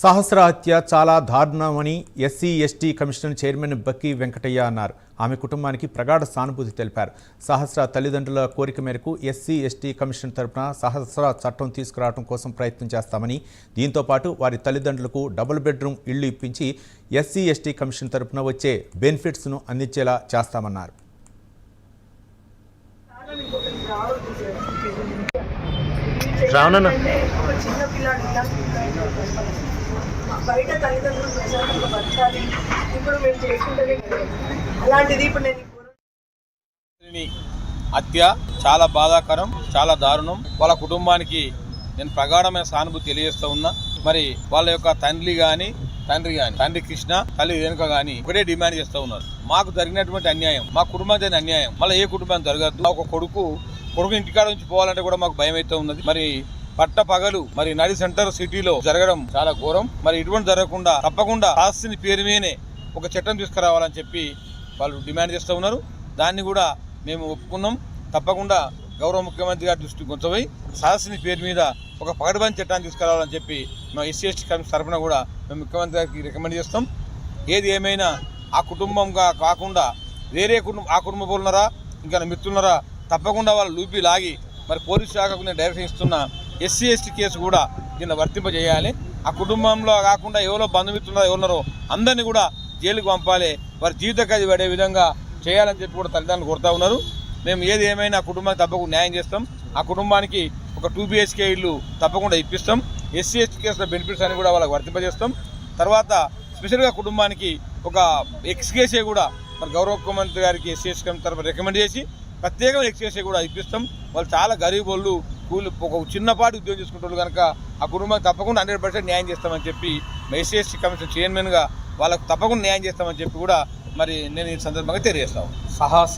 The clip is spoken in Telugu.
సహస్ర హత్య చాలా దారుణమని SC ST commission chairman Bakki Venkataiah అన్నారు. ఆమె కుటుంబానికి ప్రగాఢ సానుభూతి తెలిపారు. సహస్ర తల్లిదండ్రుల కోరిక మేరకు ఎస్సీ ఎస్టీ కమిషన్ తరపున సహస్ర చట్టం తీసుకురావడం కోసం ప్రయత్నం చేస్తామని దీంతో పాటు వారి తల్లిదండ్రులకు డబుల్ బెడ్రూమ్ ఇళ్ళు ఇప్పించి ఎస్సీ ఎస్టీ కమిషన్ తరపున వచ్చే బెనిఫిట్స్ను అందించేలా చేస్తామన్నారు. బయట తల్లిదండ్రులు ప్రశాంతంగా బతకాలి. ఇప్పుడు మేము చేసుకుంటేనే కదా. అలాంటిది ఇప్పుడు నేను హత్య చాలా బాధాకరం చాలా దారుణం. వాళ్ళ కుటుంబానికి నేను ప్రగాఢమైన సానుభూతి తెలియజేస్తూ ఉన్నా. మరి వాళ్ళ యొక్క తండ్రి కానీ తండ్రి కానీ తండ్రి కృష్ణ తల్లి వెనుక కానీ ఒకటే డిమాండ్ చేస్తూ ఉన్నారు. మాకు జరిగినటువంటి అన్యాయం మా కుటుంబం జరిగిన అన్యాయం. మళ్ళీ ఏ కుటుంబం జరగద్దు. ఒక కొడుకు కొడుకు ఇంటికాడ నుంచి పోవాలంటే కూడా మాకు భయం అయితే ఉన్నది. మరి పట్ట పగలు మరి నడి సెంటర్ సిటీలో జరగడం చాలా ఘోరం. మరి ఇటువంటి జరగకుండా తప్పకుండా ఆస్తిని పేరు మీదనే ఒక చట్టం తీసుకురావాలని చెప్పి వాళ్ళు డిమాండ్ చేస్తూ ఉన్నారు. దాన్ని కూడా మేము ఒప్పుకున్నాం. తప్పకుండా గౌరవ ముఖ్యమంత్రి గారి దృష్టి ఉంచబోయి సాహసిని పేరు మీద ఒక పగడబంది చట్టాన్ని తీసుకురావాలని చెప్పి మా ఎస్సీ ఎస్టీ కమిషన్ తరఫున కూడా మేము ముఖ్యమంత్రి గారికి రికమెండ్ చేస్తాం. ఏది ఏమైనా ఆ కుటుంబంగా కాకుండా వేరే కుటుంబం ఆ కుటుంబ ఉన్నారా ఇంకా మిత్రులున్నారా తప్పకుండా వాళ్ళు లూపి లాగి మరి పోలీస్ శాఖకు నేను డైరెక్షన్ ఇస్తున్నా. ఎస్సీ ఎస్టీ కేసు కూడా దీన్ని వర్తింపజేయాలి. ఆ కుటుంబంలో కాకుండా ఎవరో బంధుమిత్రులు ఎవరున్నారో అందరినీ కూడా జైలుకు పంపాలి. వారి జీవిత ఖైదు పడే విధంగా చేయాలని చెప్పి కూడా తల్లిదండ్రులు కోరుతా ఉన్నారు. మేము ఏది ఏమైనా కుటుంబానికి తప్పకుండా న్యాయం చేస్తాం. ఆ కుటుంబానికి ఒక టూ బిహెచ్కే ఇల్లు తప్పకుండా ఇప్పిస్తాం. ఎస్సీ ఎస్టీ కేసుల బెనిఫిట్స్ అని కూడా వాళ్ళకి వర్తింపజేస్తాం. తర్వాత స్పెషల్గా కుటుంబానికి ఒక ఎక్స్కేసే కూడా మరి గౌరవ ముఖ్యమంత్రి గారికి ఎస్సీ ఎస్టీ కమిటీ తరఫున రికమెండ్ చేసి ప్రత్యేకమైన ఎక్స్కేసే కూడా ఇప్పిస్తాం. వాళ్ళు చాలా గరీబ్ వాళ్ళు. కూలి ఒక చిన్నపాటి ఉద్యోగం చేసుకుంటారు కనుక ఆ కుటుంబానికి తప్పకుండా హండ్రెడ్ పర్సెంట్ న్యాయం చేస్తామని చెప్పి ఎస్సీఎస్టీ కమిషన్ చైర్మన్గా వాళ్ళకు తప్పకుండా న్యాయం చేస్తామని చెప్పి కూడా మరి నేను ఈ సందర్భంగా తెలియజేస్తాను సహాశ్రీ